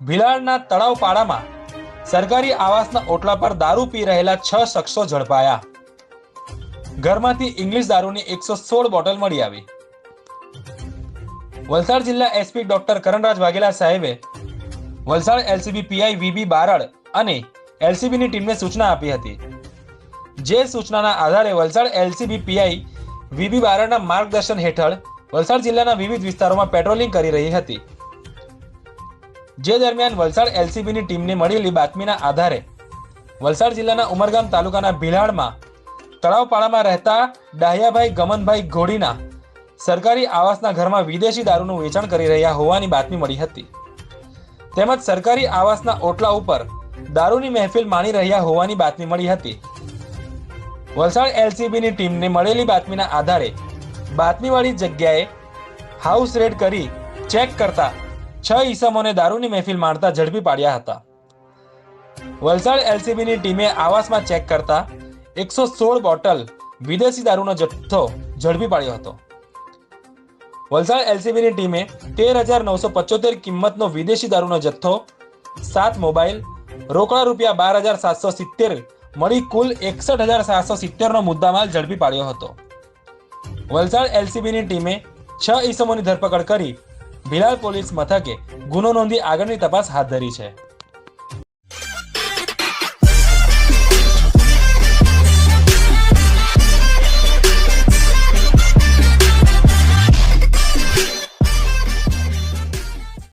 ભિલાડના તળાવ પાડામાં સરકારી આવાસના ઓટલા પર દારૂ પી રહેલા છ શખ્સો ઝડપાયા. ઘરમાંથી ઇંગ્લિશ દારૂની એકસો સોળ બોટલ મળી આવી. વલસાડ જિલ્લા એસપી ડોક્ટર કરણરાજ વાઘેલા સાહેબે Valsad LCB PI VB Barad અને એલસીબીની ટીમને સૂચના આપી હતી. જે સૂચનાના આધારે વલસાડ એલસીબી પીઆઈ વીબી બારડના માર્ગદર્શન હેઠળ વલસાડ જિલ્લાના વિવિધ વિસ્તારોમાં પેટ્રોલિંગ કરી રહી હતી. જે દરમિયાન વલસાડ એલસીબીની ટીમને મળેલી બાતમીના આધારે વલસાડ જિલ્લાના ઉમરગામ તાલુકાના ભીલાડમાં તળાવપાડામાં રહેતા ડાહ્યાભાઈ ગમનભાઈ ઘોડીના સરકારી આવાસના ઘરમાં વિદેશી દારૂનું વેચાણ કરી રહ્યા હોવાની બાતમી મળી હતી. તેમજ સરકારી આવાસના ઓટલા ઉપર દારૂની મહેફિલ માણી રહ્યા હોવાની બાતમી મળી હતી. વલસાડ એલસીબીની ટીમને મળેલી બાતમીના આધારે બાતમીવાળી જગ્યાએ હાઉસ રેડ કરી ચેક કરતા છ ઈસમોને દારૂની મહેફિલ માણતા ઝડપી પાડ્યા હતા. વલસાડ એલસીબીની ટીમે આવાસમાં ચેક કરતા એકસો સોળ બોટલ વિદેશી દારૂનો જથ્થો ઝડપી પાડ્યો હતો. વલસાડ એલસીબીની ટીમે તેર હજાર નવસો પચોતેર કિંમતનો વિદેશી દારૂનો જથ્થો, સાત મોબાઈલ, રોકડા રૂપિયા બાર હજાર સાતસો સિત્તેર મળી કુલ એકસઠ હજાર સાતસો સિત્તેરનો મુદ્દામાલ ઝડપી પાડ્યો હતો. વલસાડ એલસીબીની ટીમે છ ઈસમોની ધરપકડ કરી ભિલાડ પોલીસ મથકે ગુનો નોંધી આગળની તપાસ હાથ ધરી છે.